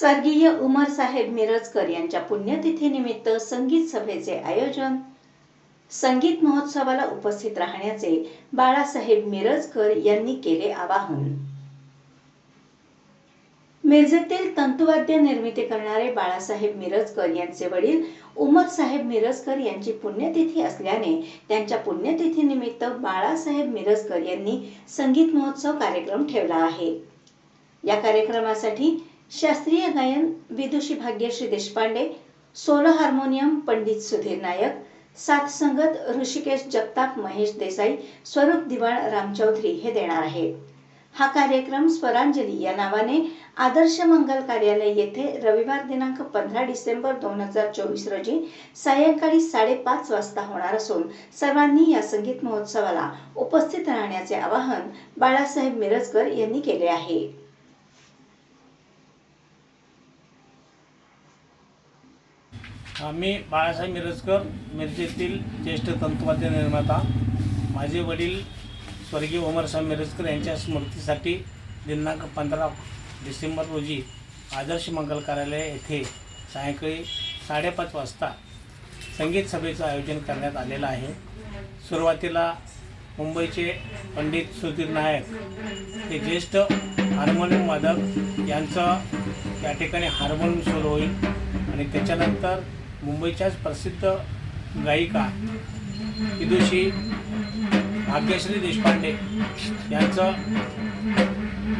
स्वर्गीय उमर साहेब मिरजकर यांच्या पुण्यतिथीनिमित्त संगीत सभेचे आयोजन संगीत महोत्सवाला उपस्थित राहण्याचे बाळासाहेब मिरजकर यांनी केले आवाहन. मिरजेतील तंतुवाद्य निर्मिती करणारे बाळासाहेब मिरजकर यांचे वडील उमर साहेब मिरजकर यांची पुण्यतिथी असल्याने त्यांच्या पुण्यतिथीनिमित्त बाळासाहेब मिरजकर यांनी संगीत महोत्सव कार्यक्रम ठेवला आहे. या कार्यक्रमासाठी शास्त्रीय गायन विदुषी भाग्यश्री देशपांडे सोलो हार्मोनियम पंडित सुधीर नायक साथ संगत ऋषिकेश जगताप महेश देसाई स्वरूप दिवाण रामचौधरी हे देणार आहेत. हा कार्यक्रम स्वरांजली या नावाने आदर्श मंगल कार्यालय येथे रविवार दिनांक पंधरा डिसेंबर दोन हजार चोवीस रोजी सायंकाळी साडेपाच वाजता होणार असून सर्वांनी या संगीत महोत्सवाला उपस्थित राहण्याचे आवाहन बाळासाहेब मिरजकर यांनी केले आहे. मी बाळासाहेब मिरजकर मिरजेतील ज्येष्ठ तंतुवाद्य निर्माता. माझे वडील स्वर्गीय उमरसाहेब मिरजकर यांच्या स्मृतीसाठी दिनांक पंधरा डिसेंबर रोजी आदर्श मंगल कार्यालय येथे सायंकाळी साडेपाच वाजता संगीत सभेचं आयोजन करण्यात आलेलं आहे. सुरुवातीला मुंबईचे पंडित सुधीर नायक हे ज्येष्ठ हार्मोनियम वादक यांचं या ठिकाणी हार्मोनियम सुरू होईल आणि त्याच्यानंतर मुंबईच्याच प्रसिद्ध गायिका विदुषी भाग्यश्री देशपांडे यांचं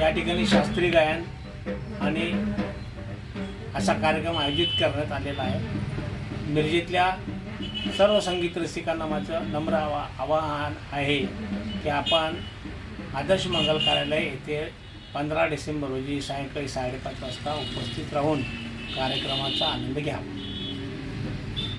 या ठिकाणी शास्त्रीय गायन आणि असा कार्यक्रम आयोजित करण्यात आलेला आहे. मिरजेतल्या सर्व संगीत रसिकांना माझं नम्र आवा आवाहन आहे की आपण आदर्श मंगल कार्यालय येथे पंधरा डिसेंबर रोजी सायंकाळी साडेपाच वाजता उपस्थित राहून कार्यक्रमाचा आनंद घ्यावा